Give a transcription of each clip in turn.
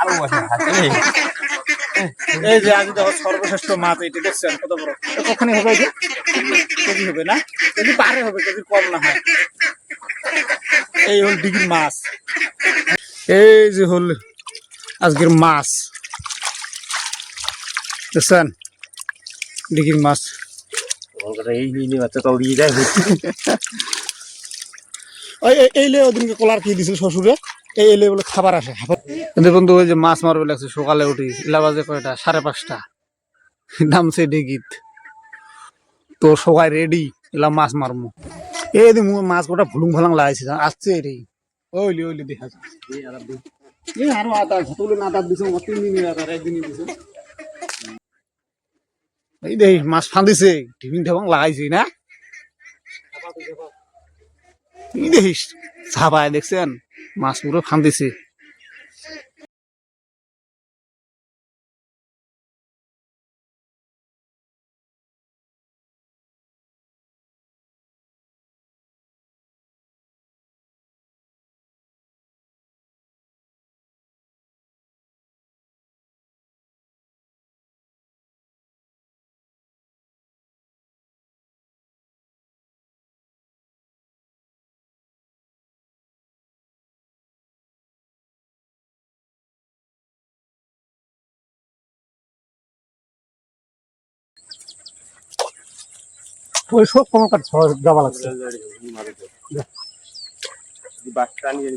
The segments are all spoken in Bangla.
আরও এই। যে আজ দেখো সর্বশ্রেষ্ঠ মাছ এটি দেখছেন? কত বড়? কখনই হবে যে? কেজি হবে না? কেজি পারে হবে কেজি কম না হয়। এই হল ডিগির মাছ। এই যে হল আজকের মাছ। দেখছেন? ডিগির মাছ। এই লে ওদিনকে কলার কি দিছিল শ্বশুরে। এই খাবার আসে। কিন্তু বন্ধু, ওই যে মাছ মারবে লাগছে, সকালে উঠি কয়টা? সাড়ে পাঁচটা। নামছে ডেগিত। তো সবাই রেডি এলা মাছ মারমু। এই মাছ গোটা ভুলুং ভালাং লাগাইছে আসছে রে ওইলি ওইলি, দেখা আদা দিছে এই মাছ ঠেবাং লাগাইছি, না? দেখছেন? মাছ পুরো ফান্দিছে। ওই সব কোনো কাজ যাওয়া লাগছে বাচ্চা নিয়ে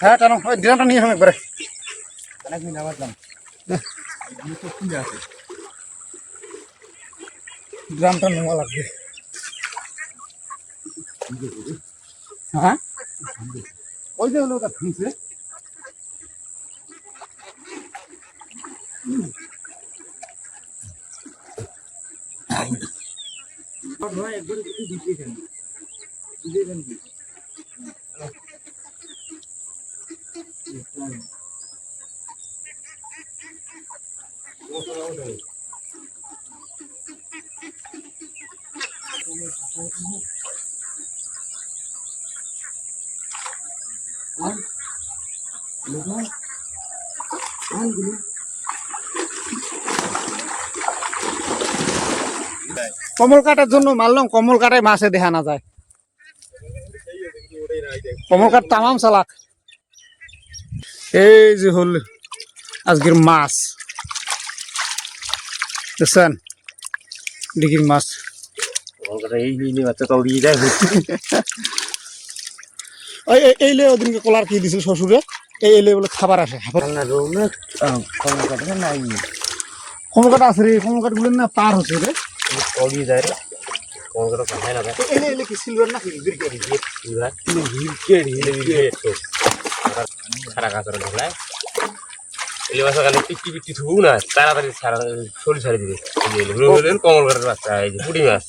হ্যাঁ কেন ওই ডিনারটা নিয়ে এসো একবারে। ড্রামটা নেওয়া লাগবে। হ্যাঁ? ওই যে হলো ওটা থামছে কমল কাটার জন্য মারলাম, কমল কাটায় মাছে দেখা না যায়। কমল কাট তামাম চালাক। এই যে হল আজকের মাছ দেখছেন ডিগির মাছ এই নিয়ে বাচ্চা তল দিয়ে যায় ওই এই- এই লে ওদিনকে কলার কি দিছিল শ্বশুরে এই এলে বলে খাবার আসে আছে রে কমল কাঠগুলো না পার হচ্ছে রে তল যায় রে না সারা কাঁচারা কালে পিটি পিটি না, তাড়াতাড়ি শরীর ছাড়ি দিবে। কমল বাচ্চা, এই যে পুটি মাছ।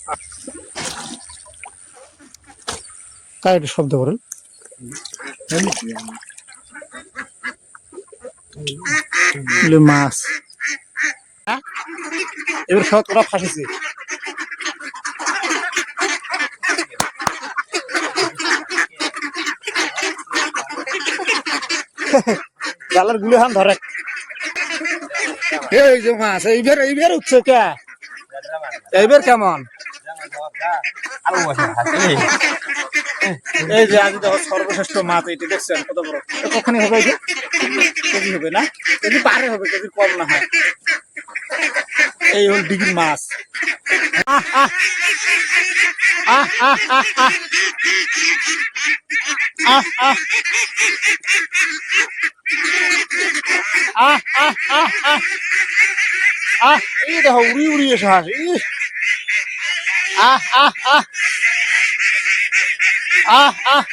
শব্দ করেন। মাছ। হ্যাঁ? এবার তোরা ফাঁসিছে। জালের গুলি হান ধরে। এই যে মাছ এইবার এইবার উঠছে কে? এইবার কেমন? এই যে আজ দেখো সর্বশ্রেষ্ঠ মাছ এটি দেখছেন? কত বড়? কখনই হবে যে? কেজি হবে না? কেজি পারে হবে কেজি কম না হয়। এই হল ডিগির মাছ। আহ, আহ। আহ, আহ, 啊啊啊啊啊，哎，这还有绿绿的啥？哎，啊啊啊啊啊。